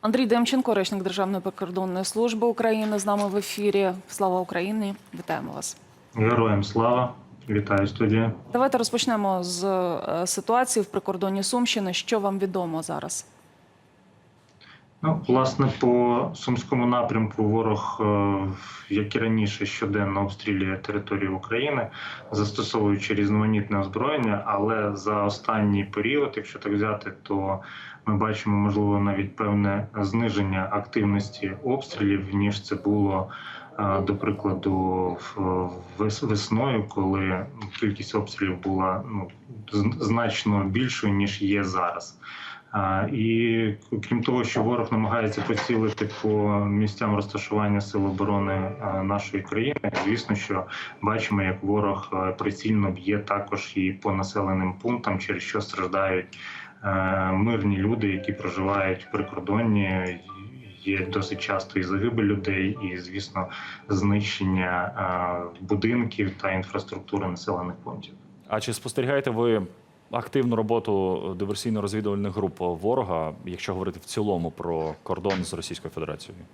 Андрій Демченко, речник Державної прикордонної служби України, з нами в ефірі. Слава Україні! Вітаємо вас. Героям слава! Вітаю студія. Давайте розпочнемо з е, ситуації в прикордонні Сумщини. Що вам відомо зараз? Ну, власне, по сумському напрямку ворог, е, як і раніше, щоденно обстрілює територію України, застосовуючи різноманітне озброєння. Але за останній період, якщо так взяти, то ми бачимо можливо навіть певне зниження активності обстрілів ніж це було. е, До прикладу, весною, коли кількість обстрілів була ну значно більшою ніж є зараз. І крім того, що ворог намагається поцілити по місцям розташування сил оборони нашої країни, звісно, що бачимо, як ворог прицільно б'є також і по населеним пунктам, через що страждають мирні люди, які проживають в прикордонні. Є досить часто і загибель людей, і звісно, знищення будинків та інфраструктури населених пунктів. А чи спостерігаєте ви активну роботу диверсійно-розвідувальних груп ворога, якщо говорити в цілому про кордон з Російською Федерацією?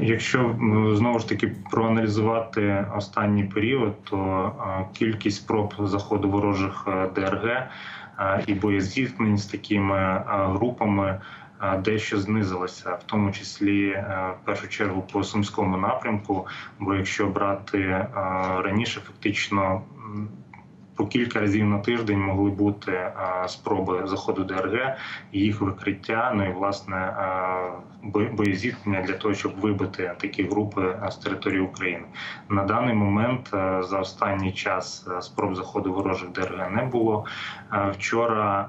Якщо знову ж таки проаналізувати останній період, то кількість спроб заходу ворожих е, ДРГ е, і боєзіткнень з такими е, групами дещо знизилася, в тому числі в першу чергу по сумському напрямку. Бо якщо брати раніше, фактично. По кілька разів на тиждень могли бути е, спроби заходу ДРГ, їх викриття, ну і власне е, боєзіткнення для того, щоб вибити такі групи е, з території України. На даний момент за останній час спроб заходу ворожих ДРГ не було. Вчора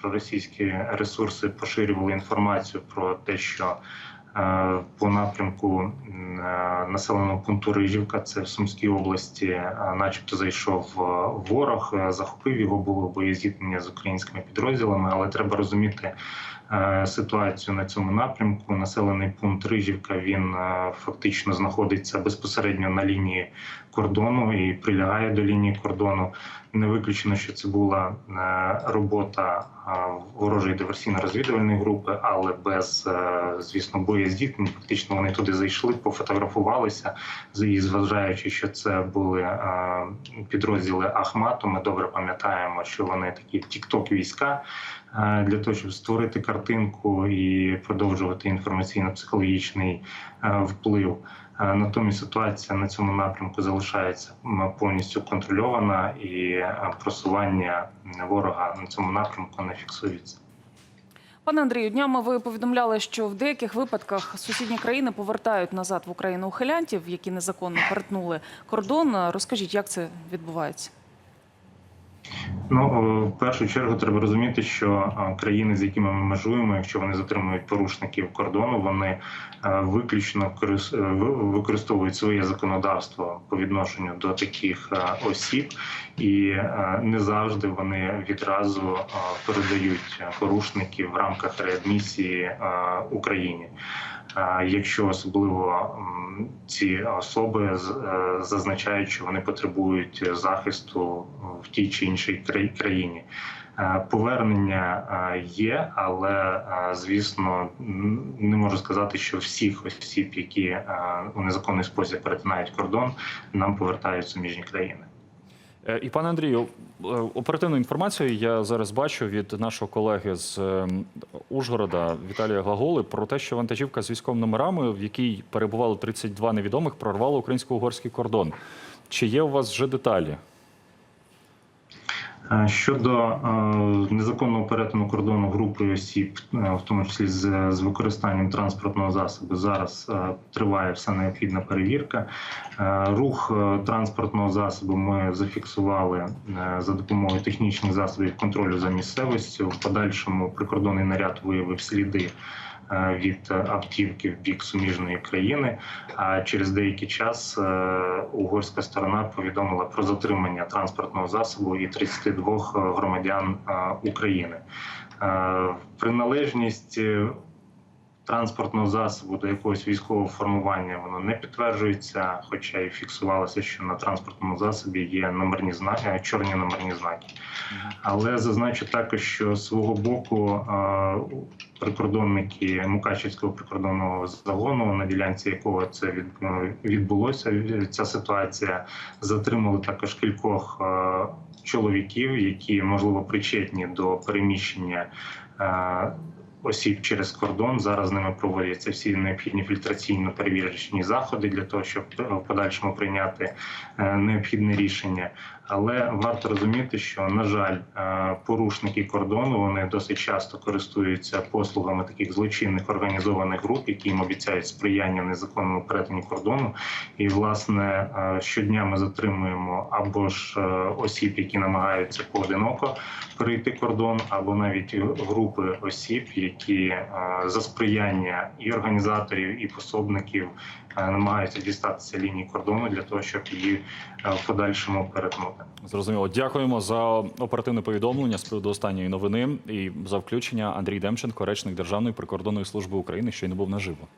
проросійські ресурси поширювали інформацію про те, що по напрямку е, населеного пункту Рижівка, це в Сумській області, е, начебто зайшов е, ворог, е, захопив його, було боєзіткнення з українськими підрозділами, але треба розуміти е, ситуацію на цьому напрямку. Населений пункт Рижівка він е, фактично знаходиться безпосередньо на лінії кордону і прилягає до лінії кордону. Не виключено, що це була е, робота е, ворожої диверсійно-розвідувальної групи, але без, е, звісно, боєздітень. Фактично вони туди зайшли, пофотографувалися. І зважаючи, що це були е, підрозділи Ахмату, ми добре пам'ятаємо, що вони такі тікток війська е, для того, щоб створити картинку і продовжувати інформаційно-психологічний е, вплив. Е, Натомість ситуація на цьому напрямку залишається повністю контрольована, і е, просування ворога на цьому напрямку не фіксується. Пане Андрію, днями ви повідомляли, що в деяких випадках сусідні країни повертають назад в Україну ухилянтів, які незаконно перетнули кордон. Розкажіть, як це відбувається? Ну в першу чергу треба розуміти, що країни, з якими ми межуємо, якщо вони затримують порушників кордону, вони виключно корис- е, використовують своє законодавство по відношенню до таких осіб, і не завжди вони відразу передають порушників в рамках реадмісії Україні. Якщо особливо ці особи е, зазначають, що вони потребують захисту в тій чи іншій країні. Е, Повернення е, є, але звісно не можу сказати, що всіх осіб, які у незаконний спосіб перетинають кордон, нам повертають суміжні країни. Е, І пане Андрію, е, оперативну інформацію я зараз бачу від нашого колеги з ем, Ужгорода Віталія Глаголи про те, що вантажівка з військовими номерами, в якій перебувало 32 невідомих, прорвала українсько-угорський кордон. Чи є у вас вже деталі? Е, Щодо е, незаконного перетину кордону групи осіб, е, в тому числі з, використанням транспортного засобу, зараз триває вся необхідна перевірка. Рух транспортного засобу ми зафіксували за допомогою технічних засобів контролю за місцевістю. В подальшому прикордонний наряд виявив сліди. Е, Від автівки в бік суміжної країни, а через деякий час е, угорська сторона повідомила про затримання транспортного засобу і 32 громадян е, України. Приналежність транспортного засобу до якогось військового формування воно не підтверджується, хоча і фіксувалося, що на транспортному засобі є номерні знаки, чорні номерні знаки. Але зазначу також, що з свого боку е, прикордонники Мукачівського прикордонного загону, на ділянці якого це е, відбулося, ця ситуація затримали також кількох е, чоловіків, які можливо причетні до переміщення. Е, Осіб через кордон зараз ними проводяться всі необхідні фільтраційно-перевірочні заходи для того, щоб в подальшому прийняти е, необхідне рішення. Але варто розуміти, що на жаль, е, порушники кордону вони досить часто користуються послугами таких злочинних організованих груп, які їм обіцяють сприяння незаконному перетині кордону. І власне е, щодня ми затримуємо або ж е, осіб, які намагаються поодиноко перейти кордон, або навіть групи осіб, які е, за сприяння і організаторів, і пособників е, намагаються дістатися лінії кордону для того, щоб її е, в подальшому перетнути. Зрозуміло. Дякуємо за оперативне повідомлення з приводу останньої новини і за включення. Андрій Демченко, речник Державної прикордонної служби України, що й не був наживо.